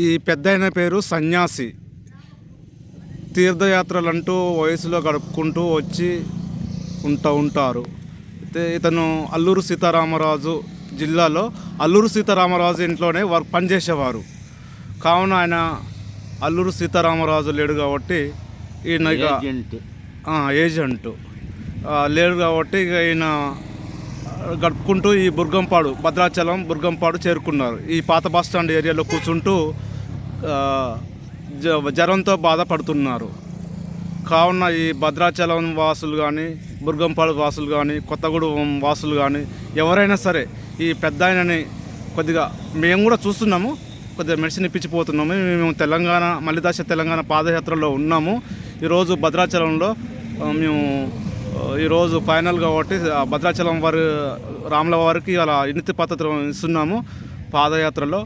ఈ పెద్ద పేరు సన్యాసి. తీర్థయాత్రలు అంటూ వయసులో గడుపుకుంటూ వచ్చి ఉంటూ ఉంటారు. అయితే ఇతను అల్లూరు సీతారామరాజు జిల్లాలో అల్లూరు సీతారామరాజు ఇంట్లోనే వర్క్ పనిచేసేవారు కావున ఆయన అల్లూరు సీతారామరాజు లేడు కాబట్టి ఈయన ఏజెంట్ లేడు కాబట్టి ఇక ఈయన గడుపుకుంటూ ఈ బుర్గంపాడు భద్రాచలం బుర్గంపాడు చేరుకున్నారు. ఈ పాత బస్ స్టాండ్ ఏరియాలో కూర్చుంటూ జ- జ్వరంతో బాధపడుతున్నారు. కావున ఈ భద్రాచలం వాసులు కానీ బుర్గంపాడు వాసులు కానీ కొత్తగూడెం వాసులు కానీ ఎవరైనా సరే ఈ పెద్ద ఆయనని కొద్దిగా మేము కూడా చూస్తున్నాము. కొద్దిగా మెడిసిన్ ఇప్పించిపోతున్నాము. మేము తెలంగాణ మల్లిదాశ తెలంగాణ పాదయాత్రలో ఉన్నాము. ఈరోజు భద్రాచలంలో మేము ఈరోజు ఫైనల్ కాబట్టి భద్రాచలం వారి రాముల వారికి అలా ఇనితి పద్ధతులు ఇస్తున్నాము పాదయాత్రలో.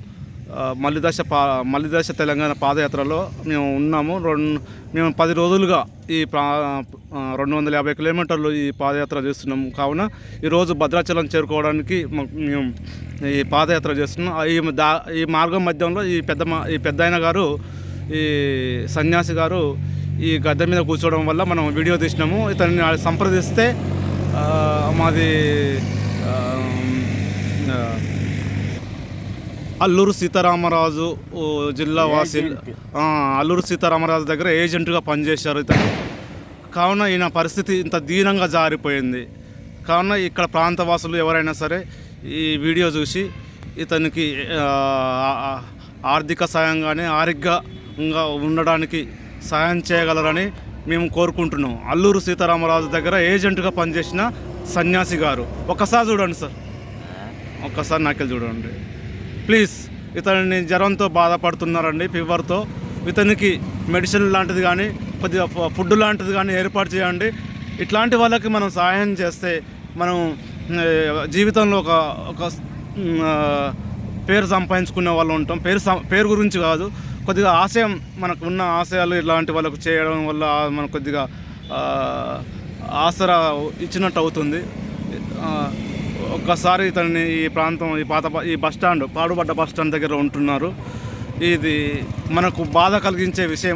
మల్లిదశ పా మల్లిదశ తెలంగాణ పాదయాత్రలో మేము ఉన్నాము. రెండు మేము పది రోజులుగా ఈ ప్రా రెండు వందల యాభై కిలోమీటర్లు ఈ పాదయాత్ర చేస్తున్నాము. కావున ఈరోజు భద్రాచలం చేరుకోవడానికి మేము ఈ పాదయాత్ర చేస్తున్నాం. ఈ దా ఈ మార్గం మధ్యంలో ఈ పెద్ద ఈ పెద్దాయన గారు ఈ సన్యాసి గారు ఈ గద్దె మీద కూర్చోవడం వల్ల మనం వీడియో తీసినాము. ఇతన్ని సంప్రదిస్తే మాది అల్లూరు సీతారామరాజు జిల్లా వాసి అల్లూరు సీతారామరాజు దగ్గర ఏజెంట్గా పనిచేశారు ఇతను. కావున ఈయన పరిస్థితి ఇంత దీనంగా జారిపోయింది. కావున ఇక్కడ ప్రాంతవాసులు ఎవరైనా సరే ఈ వీడియో చూసి ఇతనికి ఆర్థిక సాయం కానీ ఆరోగ్యంగా ఉండడానికి సాయం చేయగలరని మేము కోరుకుంటున్నాం. అల్లూరు సీతారామరాజు దగ్గర ఏజెంట్గా పనిచేసిన సన్యాసి గారు. ఒక్కసారి చూడండి సార్. ఒక్కసారి నాకెళ్ళి చూడండి. ప్లీజ్ ఇతని జ్వరంతో బాధపడుతున్నారండి ఫీవర్తో. ఇతనికి మెడిసిన్ లాంటిది కానీ కొద్దిగా ఫుడ్ లాంటిది కానీ ఏర్పాటు చేయండి. ఇట్లాంటి వాళ్ళకి మనం సహాయం చేస్తే మనం జీవితంలో ఒక ఒక పేరు సంపాదించుకునే వాళ్ళు ఉంటాం. పేరు పేరు గురించి కాదు. కొద్దిగా ఆశయం మనకు ఉన్న ఆశయాలు ఇలాంటి వాళ్ళకు చేయడం వల్ల మనకు కొద్దిగా ఆసరా ఇచ్చినట్టు అవుతుంది. ఒక్కసారి ఇతన్ని ఈ ప్రాంతం ఈ పాత ఈ బస్ స్టాండ్ పాడుబడ్డ బస్ స్టాండ్ దగ్గర ఉంటున్నారు. ఇది మనకు బాధ కలిగించే విషయం